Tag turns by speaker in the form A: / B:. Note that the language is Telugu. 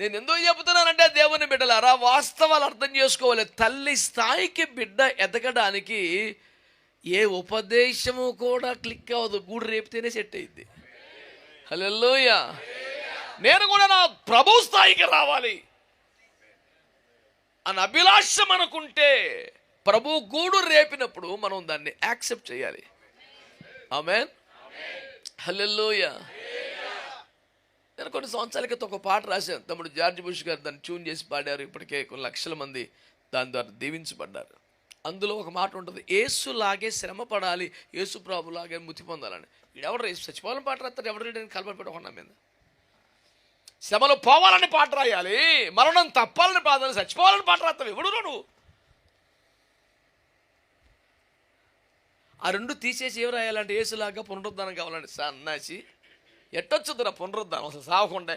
A: నేను ఎందుకు చెబుతున్నానంటే దేవుని బిడ్డలారా వాస్తవాలు అర్థం చేసుకోవాలి. తల్లి స్థాయికి బిడ్డ ఎదగడానికి ఏ ఉపదేశము కూడా క్లిక్ అవ్వదు. గూడు రేపితేనే సెట్ అయింది హలోయ నేను కూడా నా ప్రభు స్థాయికి రావాలి. అని అభిలాషం అనుకుంటే ప్రభు గూడు రేపినప్పుడు మనం దాన్ని యాక్సెప్ట్ చేయాలి. ఆమెన్. హల్లెలూయ. నేను కొన్ని సంవత్సరాల క్రితం ఒక పాట రాశాను తమ్ముడు జార్జ్ బుష్ గారు దాన్ని ట్యూన్ చేసి పాడారు. ఇప్పటికే కొన్ని లక్షల మంది దాని ద్వారా దీవించబడ్డారు. అందులో ఒక మాట ఉంటుంది ఏసులాగే శ్రమ పడాలి ఏసు ప్రభులాగే ముతి పొందాలని. ఎవరు రేసు? పాట రాస్తారు. ఎవరు నేను పెట్టుకున్నా మీద. శ్రమలు పోవాలని పాట రాయాలి. మరణం తప్పాలని ప్రార్థన చచ్చిపోవాలని పాట రాస్తావు. ఎవడు నువ్వు? ఆ రెండు తీసేసి ఏం రాయాలంటే ఏసులాగా పునరుద్ధానం కావాలండి సన్నాసి ಎಟ್ಟೊಚ್ಚದ್ರ ಪುನರುದ್ಧಾರ ಒಂದು ಸಾವು ಕೊಂಡೆ